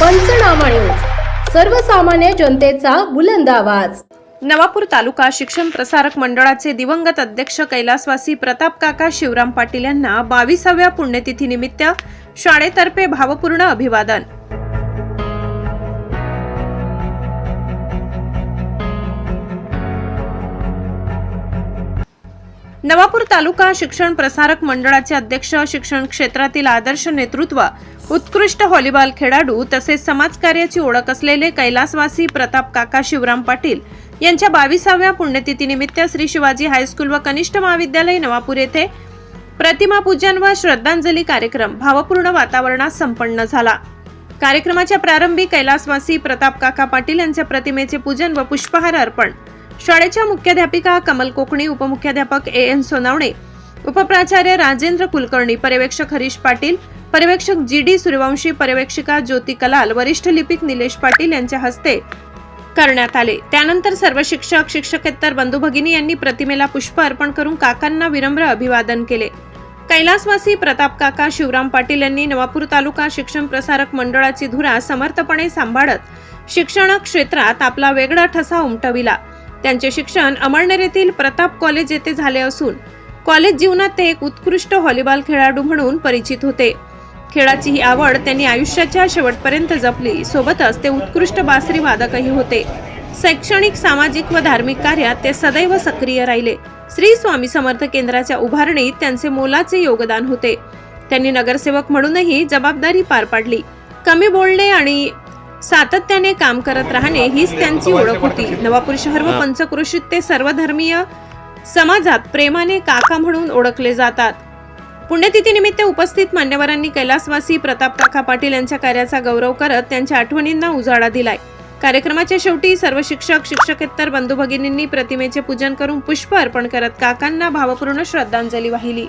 पंचनामा न्यूज सर्वसामान्य जनतेचा बुलंद आवाज. नवापूर तालुका शिक्षण प्रसारक मंडळाचे दिवंगत अध्यक्ष कैलासवासी प्रताप काका शिवराम पाटील यांना बावीसाव्या पुण्यतिथीनिमित्त शाळेतर्फे भावपूर्ण अभिवादन. नवापूर तालुका शिक्षण प्रसारक मंडळाचे अध्यक्ष शिक्षण क्षेत्रातील आदर्श नेतृत्व उत्कृष्ट व्हॉलीबॉल खेळाडू तसेच समाजकार्याची ओळख असलेले कैलासवासी प्रताप काका शिवराम पाटील यांच्या बावीसाव्या पुण्यतिथीनिमित्त श्री शिवाजी हायस्कूल व कनिष्ठ महाविद्यालय नवापूर येथे प्रतिमा पूजन व श्रद्धांजली कार्यक्रम भावपूर्ण वातावरणात संपन्न झाला. कार्यक्रमाच्या प्रारंभी कैलासवासी प्रताप काका पाटील यांच्या प्रतिमेचे पूजन व पुष्पहार अर्पण शाळेच्या मुख्याध्यापिका कमल कोकणी उपमुख्याध्यापक ए एन सोनावणे उपप्राचार्य राजेंद्र कुलकर्णी पर्यवेक्षक हरीश पाटील पर्यवेक्षक जी डी सूर्यवंशी पर्यवेक्षिका ज्योती कलाल वरिष्ठ लिपिक निलेश पाटील यांच्या हस्ते करण्यात आले. त्यानंतर सर्व शिक्षक शिक्षकेतर बंधू भगिनी यांनी प्रतिमेला पुष्प अर्पण करून काकांना विनम्र अभिवादन केले. कैलासवासी प्रताप काका शिवराम पाटील यांनी नवापूर तालुका शिक्षण प्रसारक मंडळाची धुरा समर्थपणे सांभाळत शिक्षण क्षेत्रात आपला वेगळा ठसा उमटविला. त्यांचे शिक्षण अमळनेर येथील प्रताप कॉलेज येथे झाले असून कॉलेज जीवनात ते एक उत्कृष्ट व्हॉलीबॉल खेळाडू म्हणून परिचित होते. खेळाची ही आवड त्यांनी आयुष्याच्या शेवटपर्यंत जपली. सोबतच ते उत्कृष्ट बासरी वादकही होते. शैक्षणिक सामाजिक व धार्मिक कार्यात ते सदैव सक्रिय राहिले. श्री स्वामी समर्थ केंद्राच्या उभारणीत त्यांचे मोलाचे योगदान होते. त्यांनी नगरसेवक म्हणूनही जबाबदारी पार पाडली. कमी बोलणे आणि सातत्याने काम करत राहणे हीच त्यांची ओळख होती. नवापूर शहर व पंचक्रोशीत ते सर्वधर्मीय समाजात प्रेमाने काका म्हणून ओळखले जातात. पुण्यतिथीनिमित्त उपस्थित मान्यवरांनी कैलासवासी प्रताप काका पाटील यांच्या कार्याचा गौरव करत त्यांच्या आठवणींना उजाळा दिलाय. कार्यक्रमाच्या शेवटी सर्व शिक्षक शिक्षकेतर बंधू भगिनींनी प्रतिमेचे पूजन करून पुष्प अर्पण करत काकांना भावपूर्ण श्रद्धांजली वाहिली.